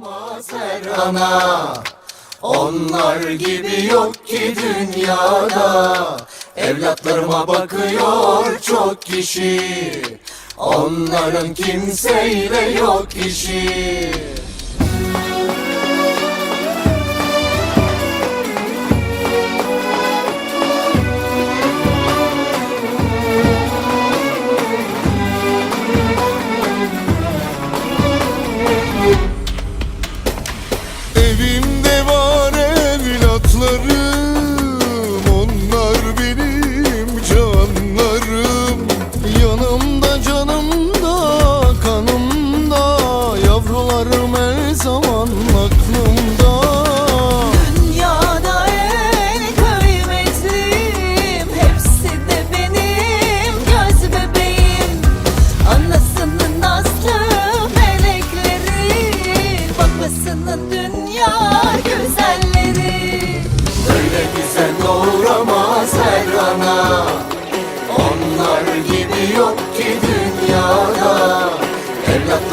Her ana Onlar gibi yok ki dünyada. Evlatlarıma bakıyor çok kişi Onların kimseyle yok işi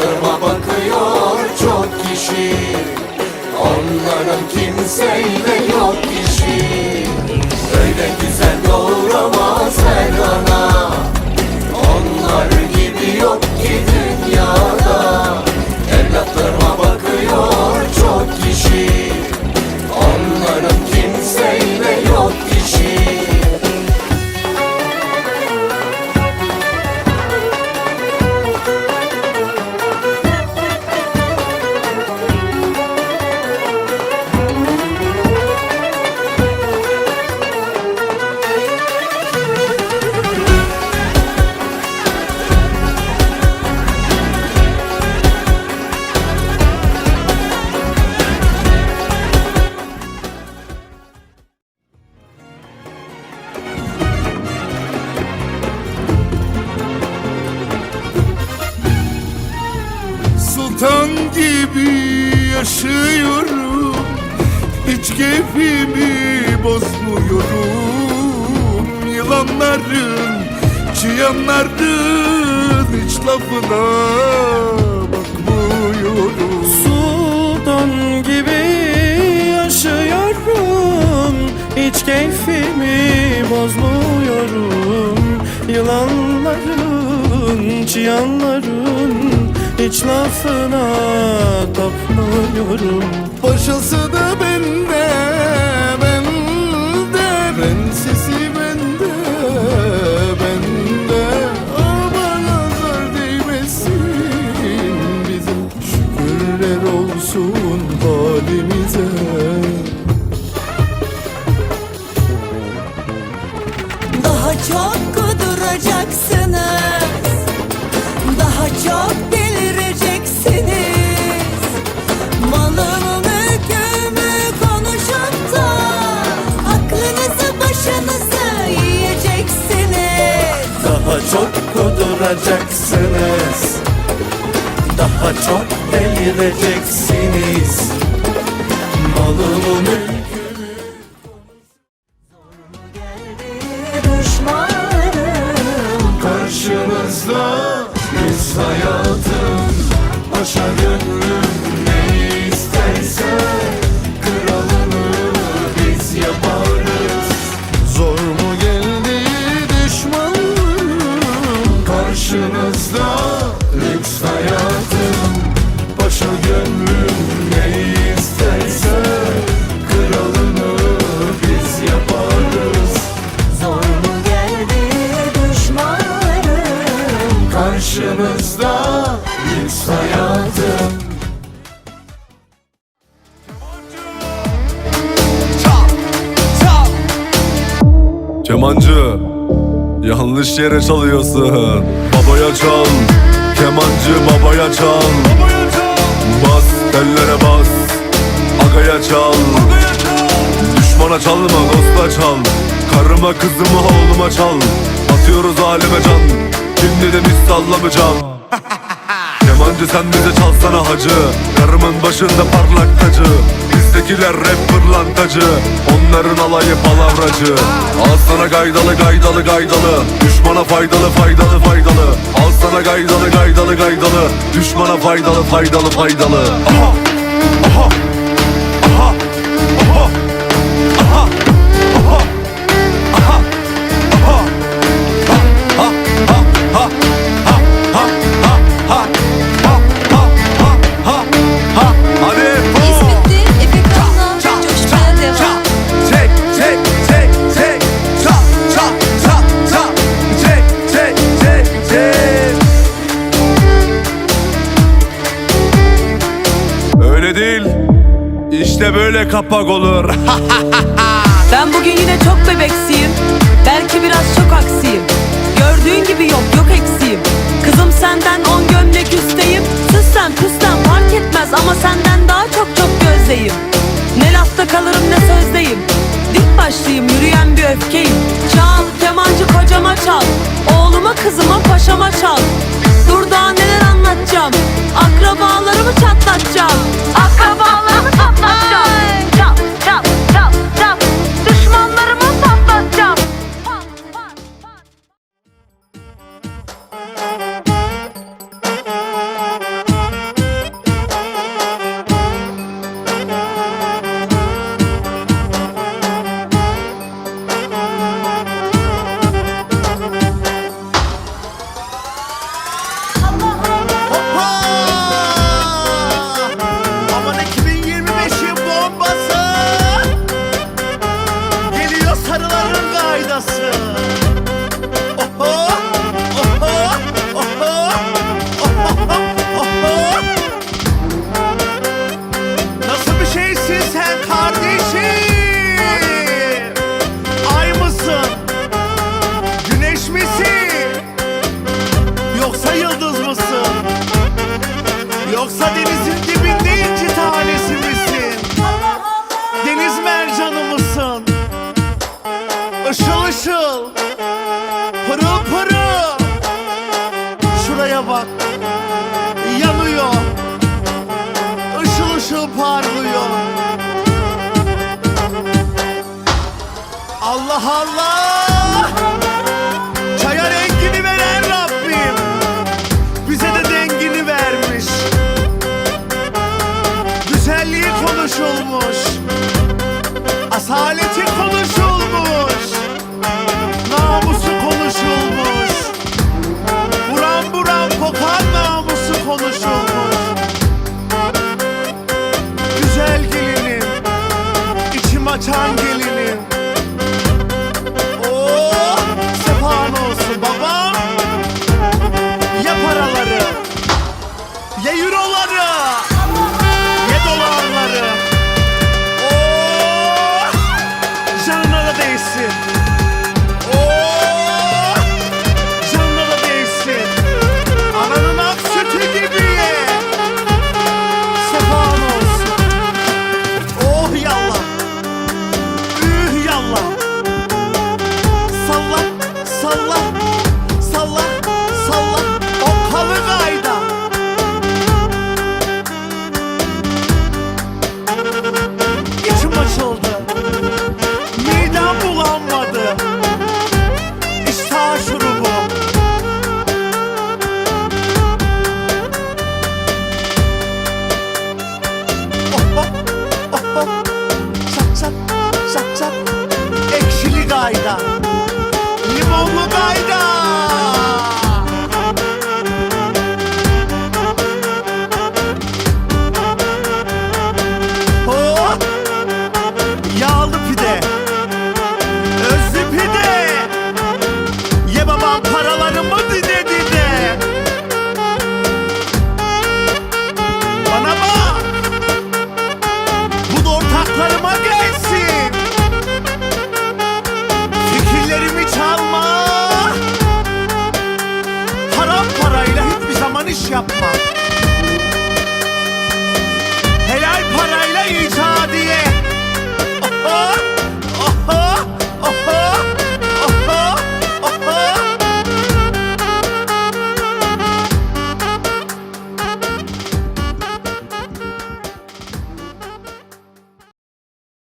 Evlatlarıma bakıyor çok kişi. Onların kimseyle yok işi. Öyle güzel doğuramaz her ana. Onlar gibi yok ki Sultan gibi yaşıyorum. Hiç keyfimi bozmuyorum. Yılanların, çıyanların Hiç lafına bakmıyorum. Sultan gibi yaşıyorum. Hiç keyfimi bozmuyorum. Yılanların, çıyanların Hiç lafına tapmıyorum. Başası kuduracaksınız Daha çok delireceksiniz. Malımı mülkümü Karşınızda. Biz hayatım Başa gönlüm Başa gönlüm ne isterse Kralını biz yaparız. Zor mu geldi düşmanlarım? Karşınızda lüks hayatım. Kemancı Yanlış yere çalıyorsun. Babaya çal Kemancı babaya çal tellere bas Agaya çal. Düşmana çalma dosta çal. Karıma kızımı oğluma çal. Atıyoruz aleme can. Şimdi de biz sallamayacağım? Kemancı sen bize çalsana hacı. Karımın başında parlak tacı. Bizdekiler rap pırlantacı. Onların alayı palavracı. Al sana gaydalı gaydalı gaydalı. Düşmana faydalı faydalı faydalı Gaydala gaydalı gaydalı gaydalı Düşmana faydalı faydalı faydalı Aha! Aha! İşte böyle kapak olur. Ben bugün yine çok bebeksiyim. Belki biraz çok aksiyim. Gördüğün gibi yok yok eksiğim. Kızım senden on gömlek üsteyim. Süslen püslen fark etmez Ama senden daha çok çok gözleyim. Ne lafta kalırım ne sözdeyim. Dik başlıyım yürüyen bir öfkeyim. Çal kemancı kocama çal. Oğluma kızıma paşama çal. Işıl Pırıl pırıl. Şuraya bak. Yanıyor. Işıl ışıl parlıyor. Allah Allah. de euroları.